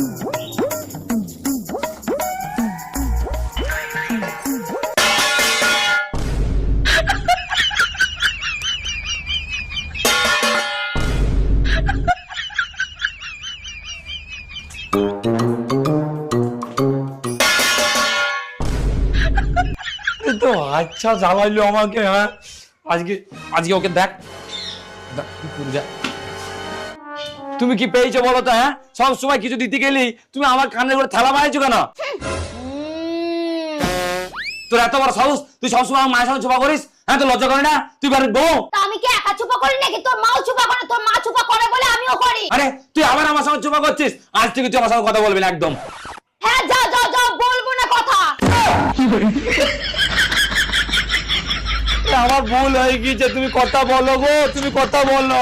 এ তো আচ্ছা জ্বালাইলো আমাকে হ্যাঁ আজকে আজকে ওকে দেখ দেখ, কি করে দেখ। তুমি কি পেয়েছ বলো তো হ্যাঁ? সব সময় কিছু দিতে গেলি তুমি আমার কানের করে থালা মারাইছো কেন? তোর এত বড় সাহস তুই সবসময় আমার মায়ের সঙ্গে চোপা করিস? হ্যাঁ তো লজ্জা করে না? তুই বাড়ির বউ? তা আমি কি একা চুপা করি নাকি? তোর মাও চুপা করে তোর মা চুপা করে বলে আমিও করি। আরে তুই আবার আমার সঙ্গে চোপা করছিস? আজ থেকে তুই আমার সঙ্গে কথা বলবি না একদম। হ্যাঁ যাও যাও যাও বলব না কথা। আমার ভুল হয়ে গিয়েছে তুমি কথা বলো গো তুমি কথা বলো।